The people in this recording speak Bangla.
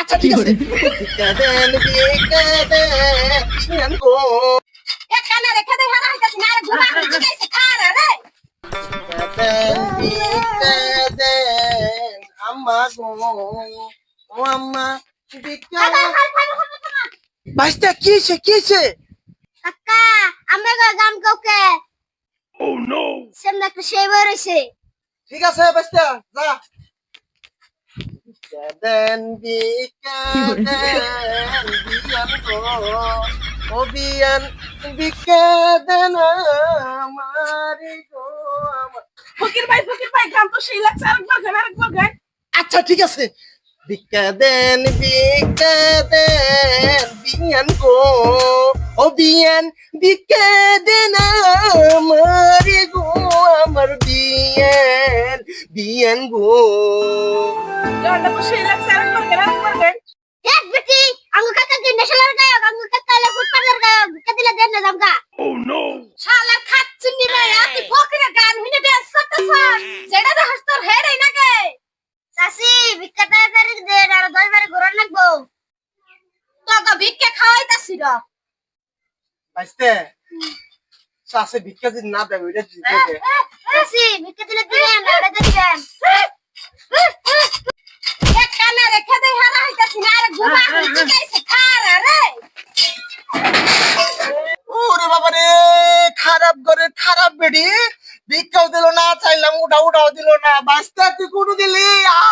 আচ্ছা ঠিক আছে ভিক্ষা দেন ভিক্ষা দেন বিয়ান গো এ কানে রেখে দে হারা হইতাছি না ঘুমা আমি জিগাইছে খারা রে দেন ভিক্ষা দেন আম্মা গো ও আম্মা ভিক্ষা বাইস্তা কি হয়েছে কি হয়েছে? কাকা আমরা গান কাউকে ও নো সেমন বেরোইছে ঠিক আছে বাইস্তা যা। ভিক্ষা দেন ভিক্ষা দেন বিয়ান গো ও বিয়ান ভিক্ষা দেন আমারি গো আমার। ফকির ভাই ফকির ভাই গান তো সেই লাগছে আরেকবার গান আরেকবার গান। আচ্ছা ঠিক আছে। ভিক্ষা দেন ভিক্ষা দেন বিয়ান গো ও বিয়ান ভিক্ষা দেন আমার গো আমার বিয়ান বিয়ান গো। গানটা তো সেই লাগছে আরেকবার গান আরেকবার গান দেখ বেটি আঙ্গু কাকা কি নেশালার গায়ক আঙ্গু কাকা লে ফুটপাতের গায়ক ভিক্ষা দিলে দেন না দামকা ও নো শালা খাচ্ছিস নি রে তুই ফকিরের গান হিনে ডান্স করতেছ? সেটা তো হাসতর হেড়াই নাকে? চাচি ভিক্ষা তাড়াতাড়ি দে আর দশ বারে ঘুরান লাগবো। তোকে ভিক্ষা খাওয়াইতাছি র। বাইস্তে শাসে ভিক্ষা যদি না দেবে এটা দিতে দে। ভিক্ষা দিলে দিবেন না ওটা দিবেন খারাপ করে, খারাপ বেডি ভিক্ষাও দিল না, চাইলাম উঠা উঠাও দিল না। বাঁচতে তুই কুটু দিলি আ